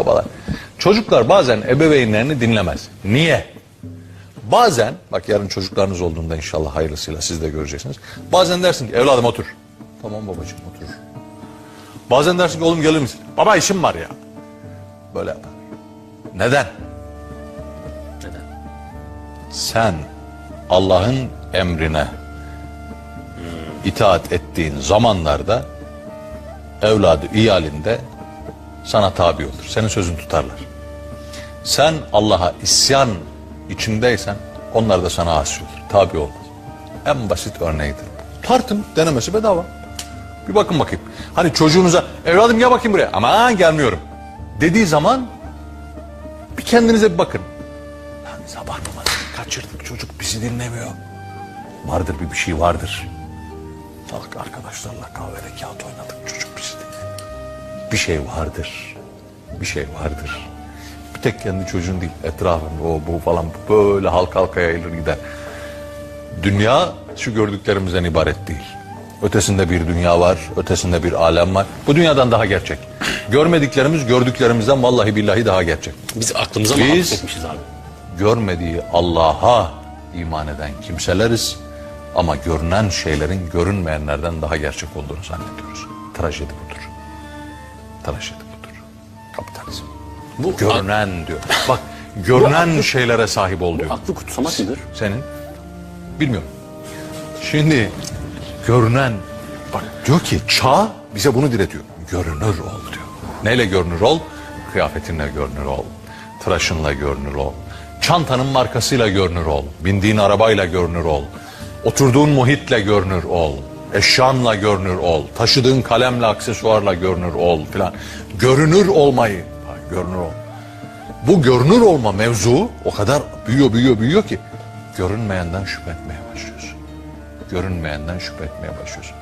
babalar. Çocuklar bazen ebeveynlerini dinlemez. Niye? Bazen, bak yarın çocuklarınız olduğunda inşallah hayırlısıyla siz de göreceksiniz. Bazen dersin ki evladım otur. Tamam babacığım otur. Bazen dersin ki oğlum gelir misin? Baba işim var ya. Böyle yapar. Neden? Neden? Sen Allah'ın emrine itaat ettiğin zamanlarda evladı iyalinde sana tabi olur. Senin sözünü tutarlar. Sen Allah'a isyan içindeysen onlar da sana asi olur. Tabi olmaz. En basit örneğidir. Tartın denemesi bedava. Bir bakın bakayım. Hani çocuğunuza evladım gel bakayım buraya. Aman gelmiyorum. Dediği zaman bir kendinize bir bakın. Lan sabah namazını kaçırdık çocuk bizi dinlemiyor. Vardır bir bir şey vardır. Bak arkadaşlarla kahvede kağıt oynadık çocuk. Bir şey vardır. Bir şey vardır. Bir tek kendi çocuğun değil etrafında o bu falan böyle halka halka yayılır gider. Dünya şu gördüklerimizden ibaret değil. Ötesinde bir dünya var, ötesinde bir alem var. Bu dünyadan daha gerçek. Görmediklerimiz gördüklerimizden vallahi billahi daha gerçek. Biz aklımıza mı Biz- hapsetmişiz abi? görmediği Allah'a iman eden kimseleriz ama görünen şeylerin görünmeyenlerden daha gerçek olduğunu zannediyoruz. Trajedi budur. Trajedi budur. Kapitalizm. Bu Görünen diyor. Bak görünen şeylere sahip ol diyor. Aklı kutsamak mıdır? Senin? Bilmiyorum. Şimdi görünen bak diyor ki çağ bize bunu diretiyor. Görünür ol diyor. Neyle görünür ol? Kıyafetinle görünür ol. Tıraşınla görünür ol. Çantanın markasıyla görünür ol. Bindiğin arabayla görünür ol. Oturduğun muhitle görünür ol. Eşyanla görünür ol. Taşıdığın kalemle, aksesuarla görünür ol filan. Görünür olmayı, görünür ol. Bu görünür olma mevzu o kadar büyüyor büyüyor büyüyor ki görünmeyenden şüphe etmeye başlıyorsun. Görünmeyenden şüphe etmeye başlıyorsun.